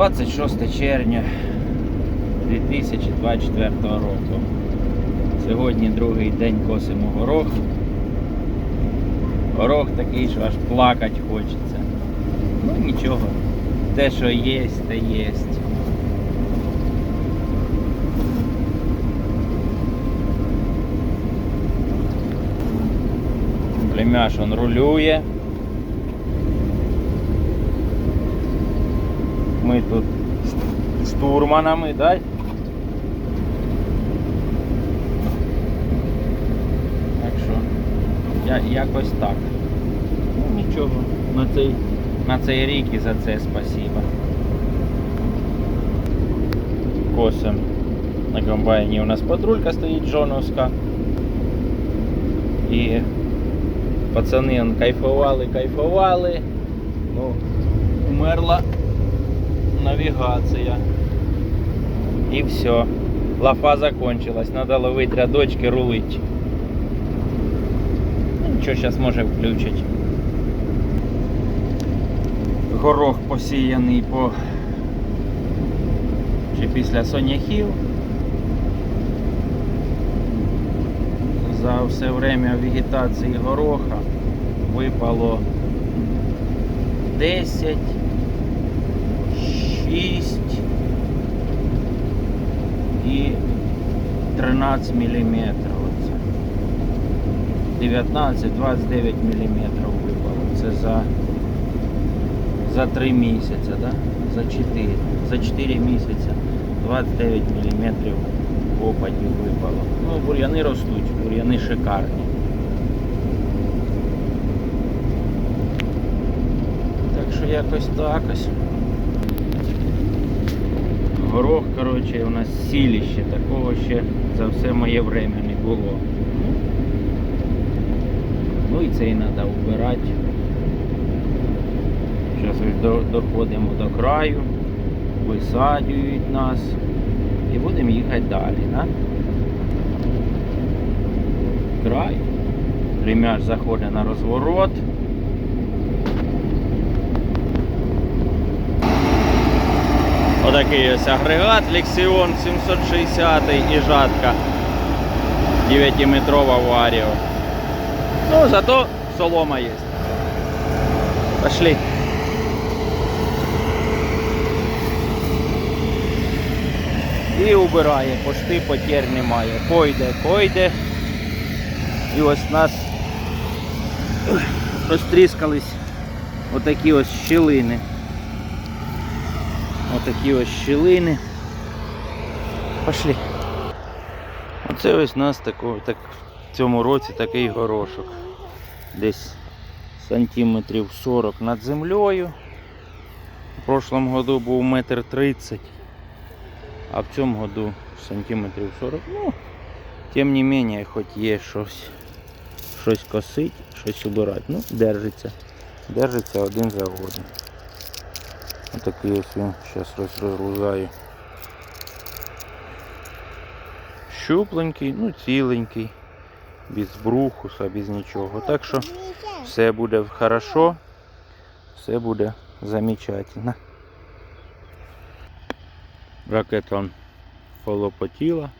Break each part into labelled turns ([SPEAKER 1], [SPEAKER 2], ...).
[SPEAKER 1] 26 червня 2024 року. Сьогодні другий день косимо горох. Горох такий, що аж плакать хочеться. Ну нічого. Те, що є, те є. Племяш он рулює. Ми тут штурманами, да? Так що я, якось так. Ну нічого, на цей, на цей рік і за це спасибо. Косим на комбайні у нас патрулька стоїть Джоновська. І пацани кайфували, кайфували. Ну, умерла навігація. І все. Лафа закончилась. Надо ловить рядочки, рулить. Ну, Нічого зараз може включить. Горох посіяний по чи після соняхів. За все время вегетації гороха випало 10, 6 і 13 міліметрів. Оце. 19, 29 міліметрів випало. Це за, за 3 місяці, да? за 4. За 4 місяці 29 міліметрів опадів випало. Ну, бур'яни ростуть, бур'яни шикарні. Так що якось так ось. Горох, коротше, у нас сіліще, такого ще за все моє время не було. Ну і цей треба убирати. Зараз доходимо до краю, висаджують нас і будемо їхати далі, да? Край. Племяш заходить на розворот. Отакий ось агрегат Lexion 760 і жатка 9-метрова варіо. Ну, зато солома є. Пошли. І убирає, пошти потер немає. Пойде, пойде. І ось нас розтріскались отакі ось щілини. Отакі ось щілини. Пошли. Оце ось у нас тако, так, в цьому році такий горошок. Десь сантиметрів 40 над землею. В прошлому году був метр 30, а в цьому году сантиметрів 40. Ну, тим не менше, хоч є щось, щось косить, щось убирати. Ну, держиться. Держиться один за одним. Отакий ось він зараз розгрузає. Щупленький, ну ціленький, без брухуса, без нічого. Так що все буде хорошо, все буде замечательно. Ракета полопотіла.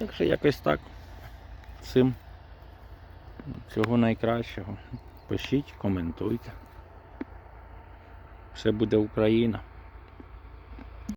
[SPEAKER 1] Так що якось так. Цим цього найкращого. Пишіть, коментуйте. Все буде Україна.